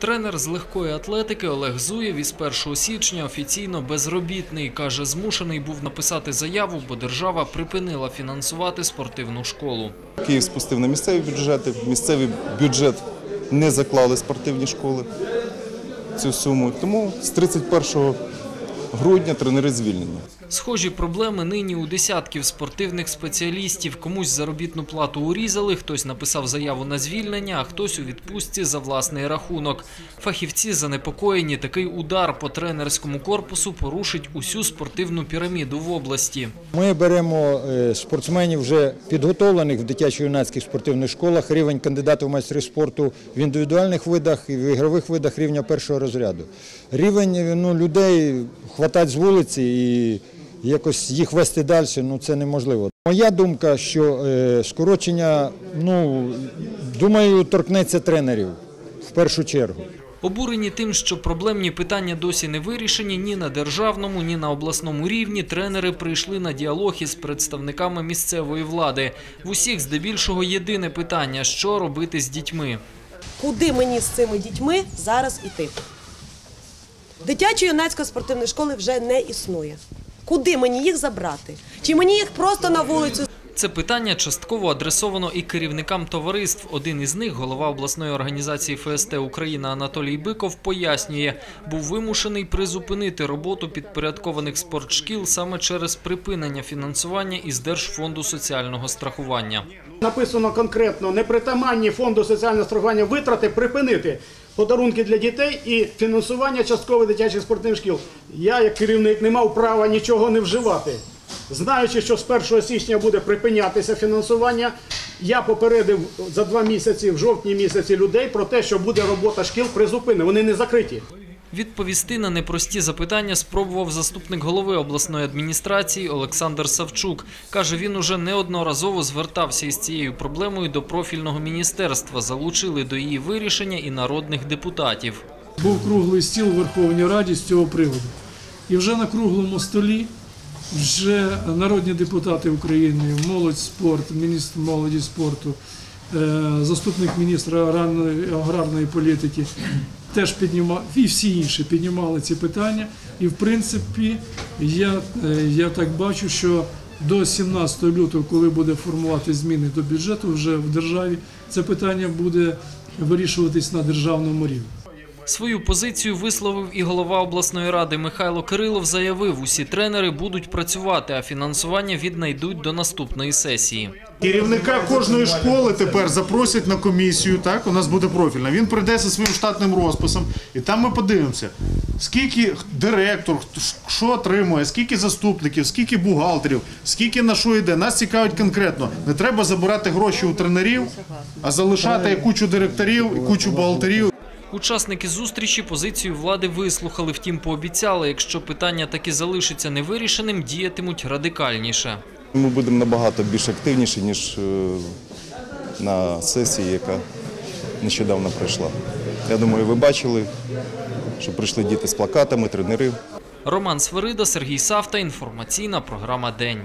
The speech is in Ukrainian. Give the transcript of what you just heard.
Тренер з легкої атлетики Олег Зуєв із 1 січня офіційно безробітний. Каже, змушений був написати заяву, бо держава припинила фінансувати спортивну школу. Київ спустив на місцеві бюджети. Місцевий бюджет не заклали спортивні школи цю суму. Тому з 31 грудня тренери звільнені. Схожі проблеми нині у десятків спортивних спеціалістів. Комусь заробітну плату урізали, хтось написав заяву на звільнення, а хтось у відпустці за власний рахунок. Фахівці занепокоєні, такий удар по тренерському корпусу порушить усю спортивну піраміду в області. Ми беремо е, спортсменів вже підготовлених в дитячо-юнацьких спортивних школах, рівень кандидатів в майстри спорту в індивідуальних видах і в ігрових видах рівня першого розряду. Рівень ну, людей хватати з вулиці і якось їх вести далі, ну це неможливо. Моя думка, що е, скорочення, ну думаю, торкнеться тренерів в першу чергу. Обурені тим, що проблемні питання досі не вирішені ні на державному, ні на обласному рівні, тренери прийшли на діалог із представниками місцевої влади. В усіх здебільшого єдине питання – що робити з дітьми. Куди мені з цими дітьми зараз іти? Дитячо-юнацької спортивної школи вже не існує. Куди мені їх забрати? Чи мені їх просто на вулицю Це питання частково адресовано і керівникам товариств. Один із них, голова обласної організації ФСТ Україна Анатолій Биков, пояснює, був вимушений призупинити роботу підпорядкованих спортшкіл саме через припинення фінансування із Держфонду соціального страхування. Написано конкретно непритаманні фонду соціального страхування витрати припинити подарунки для дітей і фінансування частково дитячих спортивних шкіл. Я, як керівник, не мав права нічого не вживати. Знаючи, що з 1 січня буде припинятися фінансування, я попередив за два місяці, в жовтні місяці людей про те, що буде робота шкіл призупинена. Вони не закриті. Відповісти на непрості запитання спробував заступник голови обласної адміністрації Олександр Савчук. Каже, він уже неодноразово звертався із цією проблемою до профільного міністерства. Залучили до її вирішення і народних депутатів. Був круглий стіл у Верховній Раді з цього приводу. І вже на круглому столі вже народні депутати України, молодь спорт, міністр молоді спорту, заступник міністра аграрної, аграрної політики теж піднімав, і всі інші піднімали ці питання. І в принципі, я, е, я так бачу, що до 17 лютого, коли буде формувати зміни до бюджету вже в державі, це питання буде вирішуватись на державному рівні. Свою позицію висловив і голова обласної ради Михайло Кирилов. Заявив, усі тренери будуть працювати, а фінансування віднайдуть до наступної сесії. Керівника кожної школи тепер запросять на комісію. Так, у нас буде профільна. Він прийде зі своїм штатним розписом, і там ми подивимося, скільки директор, що отримує, скільки заступників, скільки бухгалтерів, скільки на що йде. Нас цікавить конкретно. Не треба забирати гроші у тренерів, а залишати кучу директорів і кучу бухгалтерів. Учасники зустрічі позицію влади вислухали, втім пообіцяли, якщо питання таки залишиться невирішеним, діятимуть радикальніше. Ми будемо набагато більш активніші, ніж е, на сесії, яка нещодавно пройшла. Я думаю, ви бачили, що прийшли діти з плакатами, тренери. Роман Свирида, Сергій Савта. Інформаційна програма День.